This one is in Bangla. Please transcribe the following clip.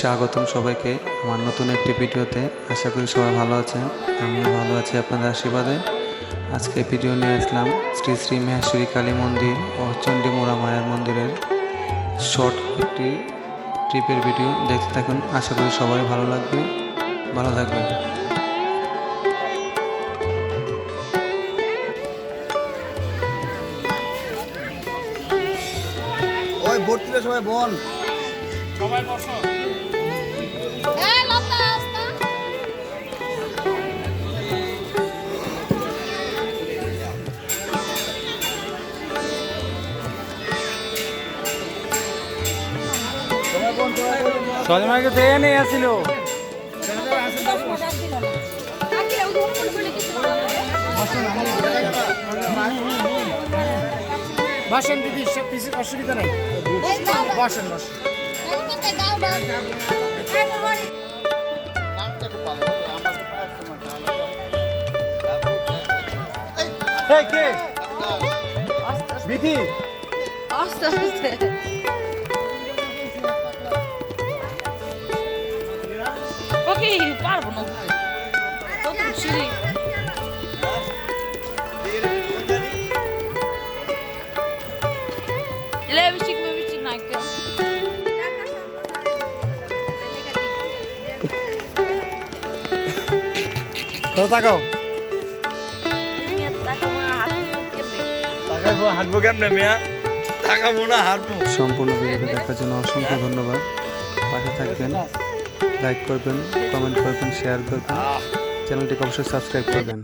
স্বাগতম সবাইকে আমার নতুন একটি ভিডিওতে। আশা করি সবাই ভালো আছেন, আমিও ভালো আছি আপনাদের আশীর্বাদে। আজকে ভিডিও নিয়ে আসলাম শ্রী শ্রী মহেশ্বরী কালী মন্দির ও চণ্ডীমুড়া মায়ের মন্দিরের শর্ট একটি ট্রিপের ভিডিও দেখতে থাকুন। আশা করি সবাই ভালো লাগবে, ভালো থাকবেন। ওই সবাই বল। সবাই সবাই সজমাকে তো এ নেই আসিল। বসেন দিদি সব কিছু অসুবিধা নেই। বসেন বসেন। কে? বিধি আস্তে আস্তে ওকে পারব না। কত সিঁড়ি লিপস্টিক মিপস্টিক তো তাকাও। তাকাবো হাঁটবো কেমনে মেয়া? তাকাবো না হাঁটবো। সম্পূর্ণ ভিডিওটি দেখার জন্য অসংখ্য ধন্যবাদ। পাশে থাকবেন লাইক করবেন কমেন্ট করবেন শেয়ার করবেন। চ্যানেলটিকে অবশ্যই সাবস্ক্রাইব করবেন।